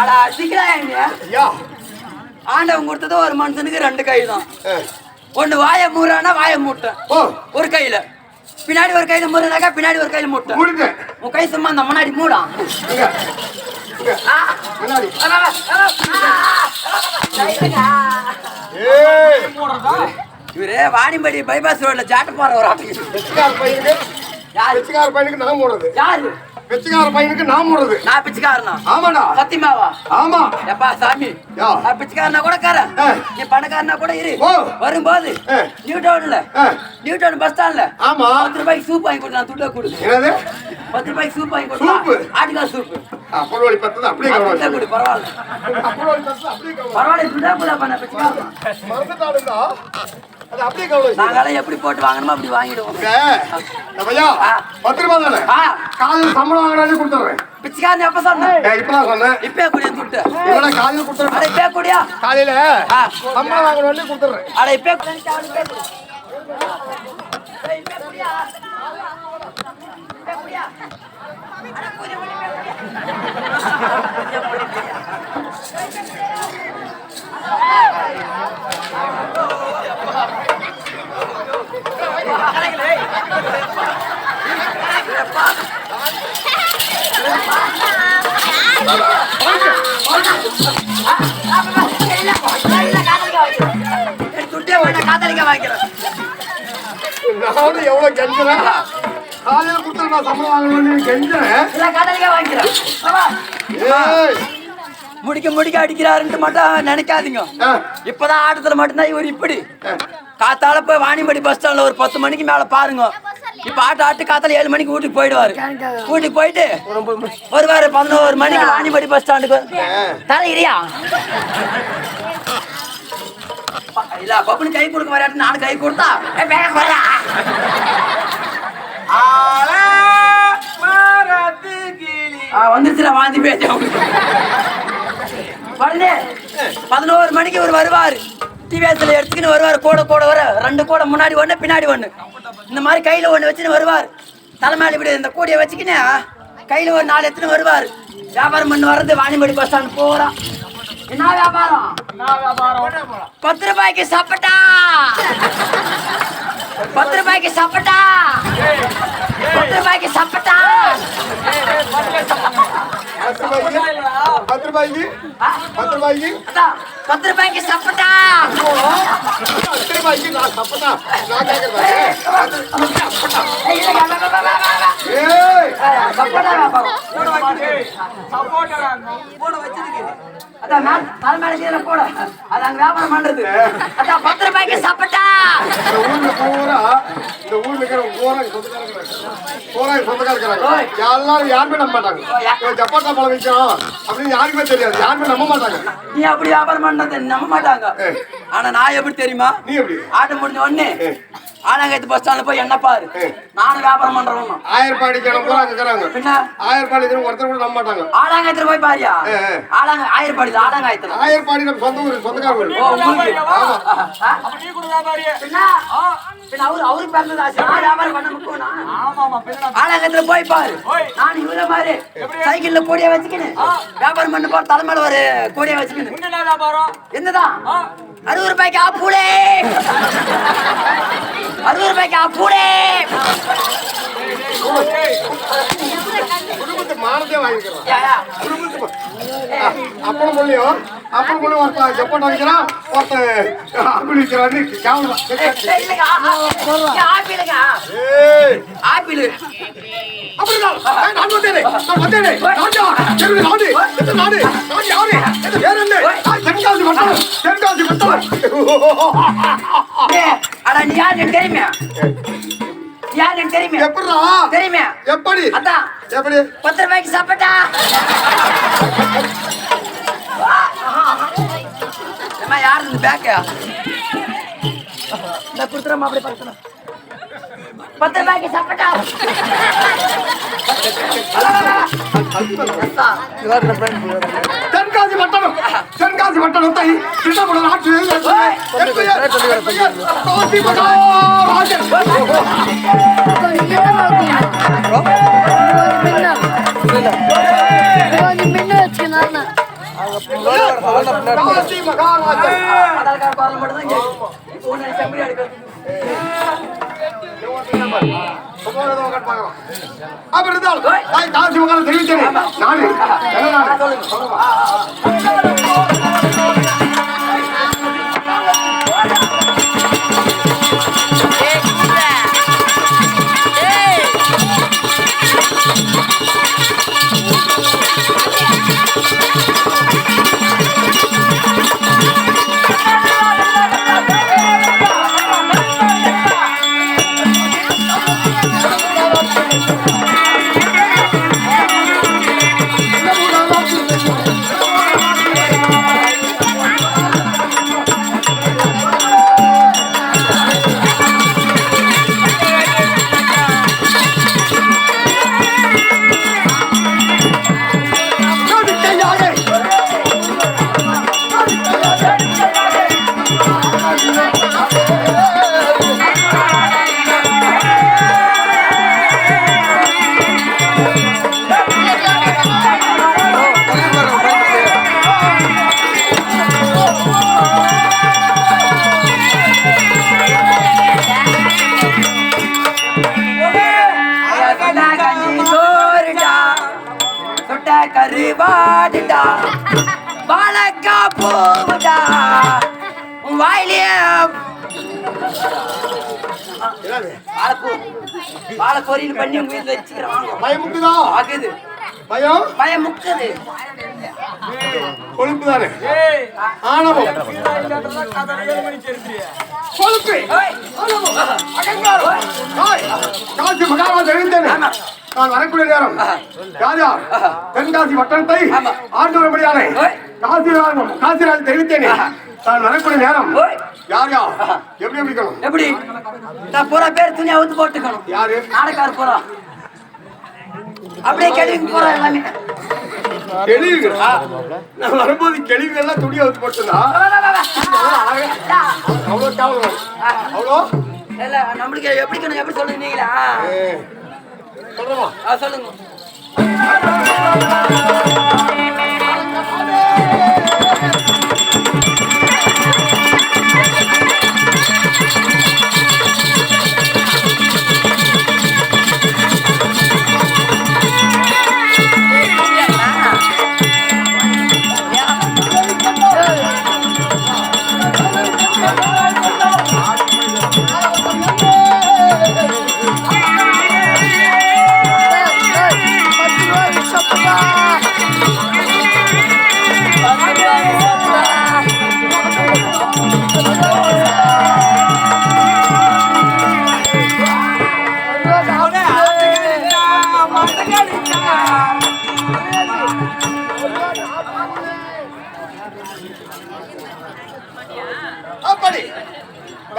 அடா சிக்கிறாங்க ஆண்டவன் கொடுத்தது ஒரு மனுஷனுக்கு ரெண்டு கை தான். ஒண்ணு வாயை மூறானா வாயை மூட்டேன். ஒரு கையில. பின்னாடி ஒரு கையில மூறினாக்கா பின்னாடி ஒரு கையில மூட்டேன். உன் கை சும்மா அந்த முன்னாடி மூடா. இவரு வாணிம்படி பைபாஸ் ரோட்ல ஜாட்ட போற ஒரு பையனுக்கு. யாரு? பையனுக்கு நான் மூடுறது. யாரு? வெச்சுக்கார பையனுக்கு நான் மூடுறது. நான் பிச்சைக்காரனா? ஆமாடா. சத்தியமாவா? ஆமா. எப்பா சாமி. நான் பிச்சைக்காரனா கூட கார. நீ பணக்காரனா கூட இரு. வரும்போது. நியூ டவுன்ல. நியூ டவுன் பஸ் ஸ்டாண்ட்ல ஆமா. பத்து ரூபாய்க்கு சூப் வாங்கி கொடு நான் துட்டை கொடு என்னது? பத்து ரூபாய்க்கு சூப் வாங்கி கொடு சூப்பு? ஆட்டுக்கால் சூப்பு அப்பளம் வழி பத்தது அப்படியே கவனம் கொடு பரவாயில்ல. அப்பளம் வழி பத்தது அப்படியே கவனம் பரவாயில்ல துட்டா கூட பண்ண பிச்சைக்காரன். கவனம் நாங்களாம் எப்படி போட்டு வாங்கணுமோ அப்படி வாங்கிடுவோம். பத்து ரூபாய் தானே காலையில் சம்பளம் வாங்கினாலே கொடுத்துட்றேன் பிச்சைக்காரன் எப்ப சொன்னேன் இப்பதான் சொன்னேன் இப்பே குடியா துட்டு இவனை காலையில் அட கொடுத்துட்றேன் இப்பே குடியா காலையில. சம்பளம் வாங்கினாலே கொடுத்துட்றேன் அட இப்பே குடி. இப்பே குடி. ஏய், இப்பே குடியா. இப்பே குடியா. அட இப்பே குடியா. என் துட்டே வேண்டாம், காத்தாடிக்க வாங்கிக்கிறேன். நானும் எவ்வளவு கெஞ்சுறேன் காலையில கொடுத்துட்டு நான் சம்பளம் வாங்கணும்னு கெஞ்சுறேன் இல்ல, காத்தாடிக்க வாங்கிக்கிறேன். வா. ஏய் முடிக்க முடிக்க அடிக்கிறாருன்ட்டு மட்டும் நினைக்காதீங்க. இப்பதான் ஆட்டத்துல மட்டும்தான் இவர் இப்படி காத்தால போய் வாணிபடி பஸ் ஸ்டாண்ட்ல ஒரு பத்து மணிக்கு மேல பாருங்க. இப்ப ஆட்டு ஆட்டு காத்தால ஏழு மணிக்கு வீட்டுக்கு போயிடுவாரு. வீட்டுக்கு போயிட்டு வருவாரு பதினோரு மணிக்கு வாணிபடி பஸ் ஸ்டாண்டுக்கு தலையிறியா? இல்ல பப்புனு கை கொடுக்க வராட்டு நானும் கை கொடுத்தா. வந்துருச்சுடா வாந்தி பேச்சு பதினோரு மணிக்கு இவர் வருவார். டிவிஎஸ்ல எடுத்துக்கின்னு வருவார் கூட கூட வர. ரெண்டு கூட முன்னாடி ஒன்று பின்னாடி ஒன்று இந்த மாதிரி கையில் ஒன்று வச்சுன்னு வருவார். தலைமையில இப்படி இந்த கூடையை வச்சுக்கின்னு கையில் ஒரு நாலு எடுத்துன்னு வருவார். வியாபாரம் பண்ணி வர்றது வாணிபடி பஸ் ஸ்டாண்ட் போகிறான் என்ன வியாபாரம்? பத்து ரூபாய்க்கு சாப்பிட்டா. பத்து ரூபாய்க்கு சாப்பிட்டா. பத்து ரூபாய்க்கு சாப்பிட்டா. பத்து ரூபாய்க்கு பத்து ரூபாய்க்கு பத்து ரூபாய்க்கு பத்து ரூபாய்க்கு சாப்பிட்டா. பத்து ரூபாய்க்கு நான் நான் கேட்கறேன். போட. அது அங்க வியாபாரம் பண்றது. அதான் பத்து ரூபாய்க்கு இந்த ஊர்ல பூரா இந்த ஊர்ல இருக்கிற பூரா சொந்தக்காரங்க பூரா சொந்தக்காரங்க எல்லாரும் யாருமே நம்ப மாட்டாங்க. ஜப்பாட்டா பழம் விற்கிறான் அப்படின்னு யாருக்குமே தெரியாது. யாருமே நம்ப மாட்டாங்க. நீ அப்படி வியாபாரம் பண்றது நம்ப மாட்டாங்க. ஆனா நான் எப்படி தெரியுமா? நீ எப்படி? ஆட்டம் முடிஞ்ச உடனே. ஆனாங்கத்து பஸ் ஸ்டாண்ட்ல போய் என்ன பாரு. நானும் வியாபாரம் பண்றவங்க. ஆயிரப்பாடி ஜனம் பூரா அங்க இருக்கிறாங்க. பின்ன ஆயிரப்பாடி ஜனம் ஒருத்தர் கூட நம்ப மாட்டாங்க. ஆலாங்கத்துல போய் பாரியா. ஆலாங்க ஆயிரப்பாடி ஆலாங்காயத்துல. ஆயிரப்பாடி நம்ம சொந்த ஊர் சொந்தக்கார ஊர்? பின்ன? அவரு அவருக்கு பிறந்ததா? நான் வியாபாரம் பண்ண முக்கோனா? ஆலாங்கத்துல போய் பாரு. நான் இவர மாதிரி சைக்கிள்ல கூடிய வச்சுக்கின்னு வியாபாரம் பண்ண போற தலைமையில ஒரு கூடிய வச்சுக்கின்னு. என்னதான்? அறுபது ரூபாய்க்கு ஆப்பூடே அறுபது ரூபாய்க்கு ஆப்பூடே குடும்பத்து வாங்கிக்கிறான் அப்பனும் அப்பனும் ஒருத்தன் ஒருத்தன் ஆப்பிள் விற்கிறான்னு கேவலம் ஆப்பிள் நான் வந்தேனே நான் வந்தேனே நாடு எந்த நாடு யாரு எந்த பேர் என்ன தென்காசி தென்காசி நீ யார் எனக்கு தெரியுமே. யார் எனக்கு தெரியுமே. எப்படிடா தெரியுமே. எப்படி? அதான் எப்படி? பத்து ரூபாய்க்கு சாப்பிட்டா? யார் இந்த பேக்கு இந்த கொடுத்துறமா அப்படி பத்து பத்து ரூபாய்க்கு சாப்பிட்டா? தென்காசி பட்டணம். தென்காசி பட்டணத்தை திட்டமிடல் ஆட்சி. காசி அப்படி இருந்தாலும் நான் காசி மகாராஜன் தெரிவித்தேன் நானு வாழை பொரியல் பண்ணி உங்க வீட்டுல வச்சுக்கிறேன் வாங்க பயமுக்குதா? ஆகுது. பயம்? பயம் முக்குது கொழுப்பு. தானே ஆணவம் கொழுப்பு காசி மகாராஜ் எழுந்தேன். நான் வரக்கூடிய நேரம். யார் தென்காசி பட்டணத்தை. ஆண்டு வரும்படியானே. காசிராஜ் காசிராஜ் தெரிவித்தேனே நான் வரக்கூடிய நேரம். யார் யார்? எப்படி எப்படி இருக்கணும்? எப்படி? நான் பூரா பேர் துணி அவுத்து போட்டுக்கணும். யாரு? நாடக்கார பூரா அப்படியே கேள்விக்கு போறோம் எல்லாமே. கெளிவுகள் நான் வரும்போது கெளிவுகள்லாம் துணி அவுத்து வா. அவ்வளோ கேவலம் அவ்வளோ? இல்ல நம்மளுக்கு எப்படி இருக்கணும், எப்படி சொல்றமா ஆ, சொல்லுங்க.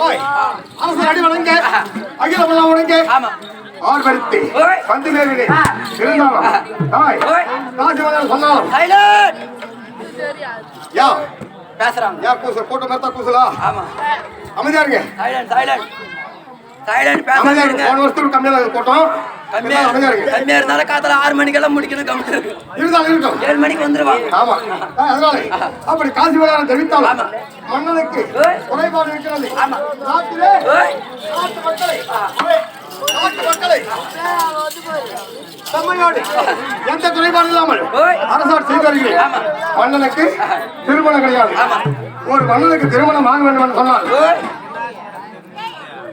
அரசு அடி வணங்க. அகிலம் வணங்க. ஆமா. ஆர்வரித்து. வந்து ஆ. இருந்தாலும். தாய் ஓய். ராஜமகன் சொன்னாலும். யா. பேசுறாங்க. யா கூச போட்ட மரத்தா கூசலா? ஆமா. அமைதியா இருங்க. சைலண்ட் சைலண்ட் அமைதியா பேசாம இருங்க போன வருஷத்துக்கு கம்மியா போட்டோம் கம்மியா கம்மியா இருந்தாலும் காத்தால ஆறு மணிக்கெல்லாம் முடிக்கணும் கம்மியா இருக்கு இருந்தாலும் ஏழு மணிக்கு வந்துருவாங்க ஆமா அதனால அப்படி காசி விளையாட தெரிவித்தாலும். மன்னனுக்கு. குறைபாடு இருக்கிறது ஆமா. நாட்டிலே ஓய். நாட்டு மக்களை நாட்டு மக்களை செம்மையோடு எந்த குறைபாடு இல்லாமல் ஓய். அரசார் செய்து வருகிறேன். மன்னனுக்கு திருமணம் கிடையாது. ஒரு மன்னனுக்கு திருமணம் ஆக வேண்டும் என்று சொன்னால்.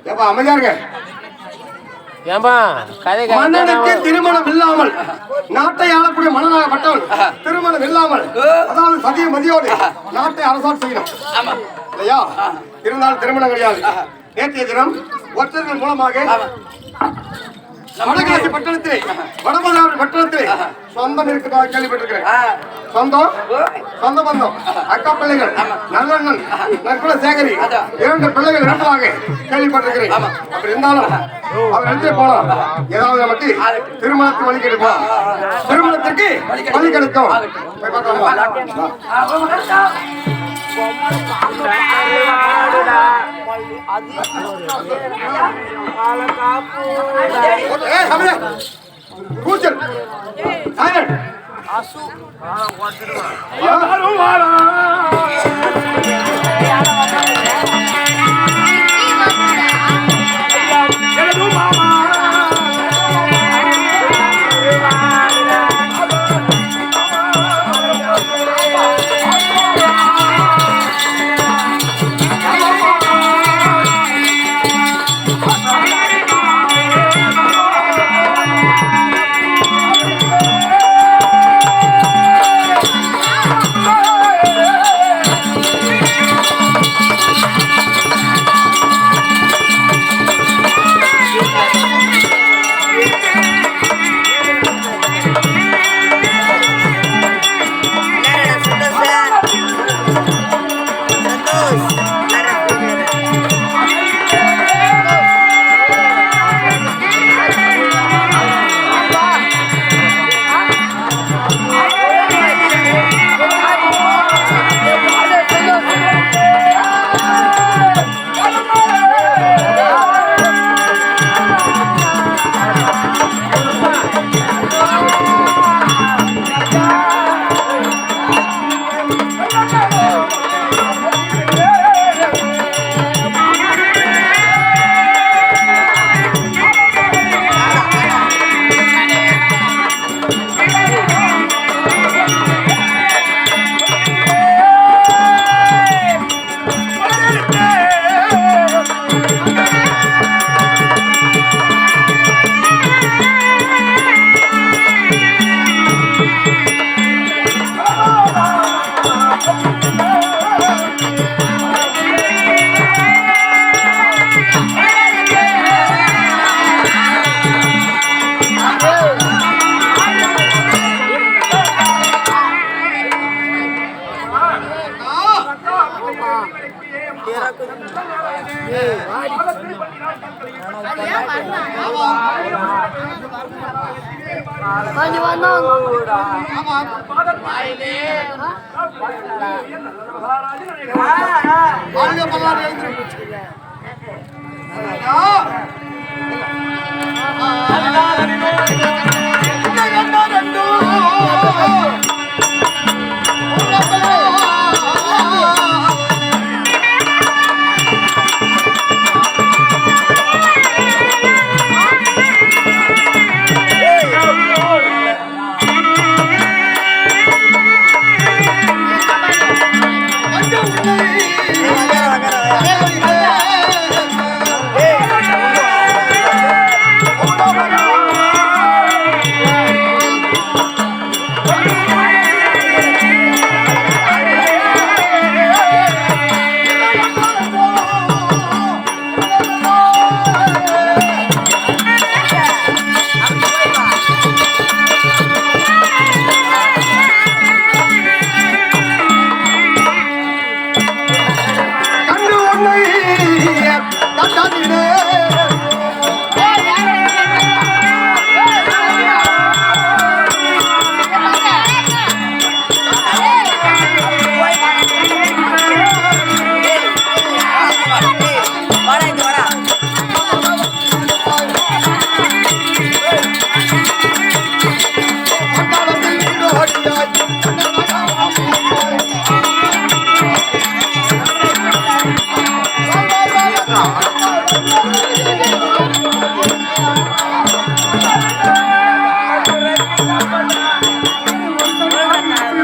ஏப்பா அமைதியா இருங்க. ஏம்பா கதை மன்னனுக்கு திருமணம் இல்லாமல் நாட்டை ஆளக்கூடிய மன்னனாகப்பட்டவன் திருமணம் இல்லாமல் அதாவது சதிய மதியோடு நாட்டை அரசாட்சி செய்யணும். ஆமா. இல்லையா? இருந்தாலும் திருமணம் கிடையாது. நேற்றைய தினம் ஒற்றர்கள் மூலமாக வடகாசி பட்டணத்திலே வடமதாபுரி பட்டணத்திலே சொந்தம் இருக்கிறதாக கேள்விப்பட்டிருக்கிறேன். சொந்தம். சொந்த பந்தம் அக்கா பிள்ளைகள் நல்லண்ணன் நற்குல சேகரி. இரண்டு பிள்ளைகள் இருப்பதாக கேள்விப்பட்டிருக்கிறேன். அப்படி இருந்தாலும் அவர் எடுத்து போலாம் ஏதாவது நமக்கு திருமணத்துக்கு வழி கிடைக்கும் திருமணத்திற்கு வழி கிடைக்கும் போய் பார்க்கலாமா? வா. ஆ, உங்க கருத்தா? கொஞ்சம் வந்தோம்